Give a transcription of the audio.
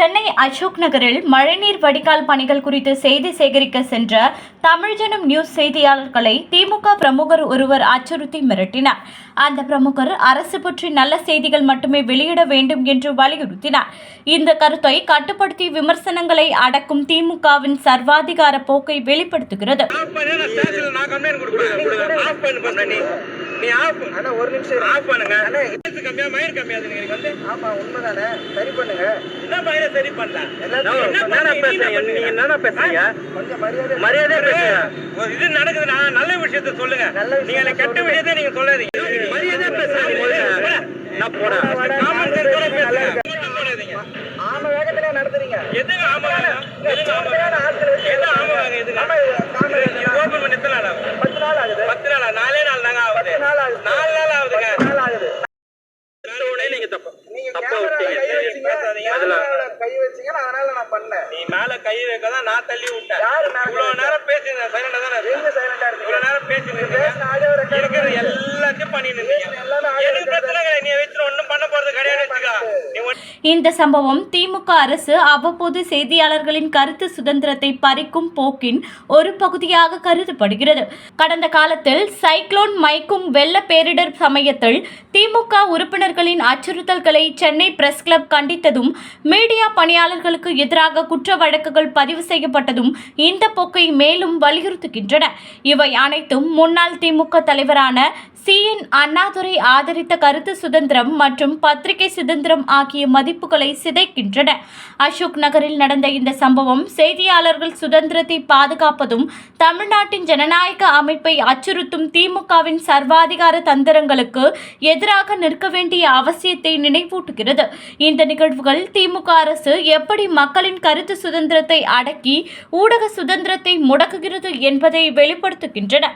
சென்னை அசோக் நகரில் மழைநீர் வடிகால் பணிகள் குறித்து செய்தி சேகரிக்க சென்ற தமிழ்ஜனம் நியூஸ் செய்தியாளர்களை திமுக பிரமுகர் ஒருவர் அச்சுறுத்தி மிரட்டினார். அந்த பிரமுகர் அரசு பற்றி நல்ல செய்திகள் மட்டுமே வெளியிட வேண்டும் என்று வலியுறுத்தினார். இந்த கருத்தை கட்டுப்படுத்தி விமர்சனங்களை அடக்கும் திமுகவின் சர்வாதிகார போக்கை வெளிப்படுத்துகிறது. நீ ஆஃப் அண்ணா ஒரு நிமிஷம். ஆஃப் பண்ணுங்க. அண்ணே. வயசு கம்மியா மயிர் கம்மியாது நீங்க வந்து? ஆமா உண்மைதானே. சரி பண்ணுங்க. என்ன மயிரை சரி பண்ணல? என்ன பேசுறீங்க? நீங்க என்னடா பேசுறீங்க? கொஞ்சம் மரியாதை மரியாதையா பேசுங்க. ஒரு இது நடக்குது. நான் நல்ல விஷயத்த சொல்லுங்க. நீங்க எனக்கு கெட்ட. விஷயத்தை நீங்க சொல்லாதீங்க. மரியாதையா பேசுங்க நான் போறேன் காமன் சென்ஸ் நல்லா பேசுங்க ஆம வேகத்துல நடத்துறீங்க எதுங்க ஆமா எதுங்க ஆமா? தப்பு விட்டீங்க. கை வச்சீங்க பேசாதீங்க. அதுல கேமரால கை வச்சீங்க நான் அதனால நான் பண்ணேன் நீ மேல கை வைக்க தான் நான் தள்ளி விட்டேன் யாரு இவ்வளவு? நேரம் பேசினேன் சைலண்டா தானே நீங்க. சைலண்டா இருக்கீங்க இவ்வளவு நேரம் பேசினேன் பேசின ஆடியோ ரெக்கார்ட் எல்லாத்தையும் பண்ணிட்டு இருந்தீங்க எல்லாமே இந்த சம்பவம் திமுக அரசு அவ்வப்போது செய்தியாளர்களின் கருத்து சுதந்திரத்தை பறிக்கும் போக்கின் ஒரு பகுதியாக கருதப்படுகிறது. கடந்த காலத்தில் சைக்ளோன் மைக்கும் வெள்ள பேரிடர் சமயத்தில் திமுக உறுப்பினர்களின் அச்சுறுத்தல்களை சென்னை பிரஸ் கிளப் கண்டித்ததும் மீடியா பணியாளர்களுக்கு எதிராக குற்ற வழக்குகள் பதிவு செய்யப்பட்டதும் இந்த போக்கை மேலும் வலியுறுத்துகின்றன. இவை அனைத்தும் முன்னாள் திமுக தலைவரான சி. என். அண்ணாதுரை ஆதரித்த கருத்து சுதந்திரம் மற்றும் பத்திரிகை சுதந்திரம் ஆகிய மதி மதிப்புகளை சிதைக்கின்றன. அசோக் நகரில் நடந்த இந்த சம்பவம் செய்தியாளர்கள் சுதந்திரத்தை பாதுகாப்பதும் தமிழ்நாட்டின் ஜனநாயக அமைப்பை அச்சுறுத்தும் திமுகவின் சர்வாதிகார தந்திரங்களுக்கு எதிராக நிற்க வேண்டிய அவசியத்தை நினைவூட்டுகிறது. இந்த நிகழ்வுகள் திமுக அரசு எப்படி மக்களின் கருத்து சுதந்திரத்தை அடக்கி ஊடக சுதந்திரத்தை முடக்குகிறது என்பதை வெளிப்படுத்துகின்றன.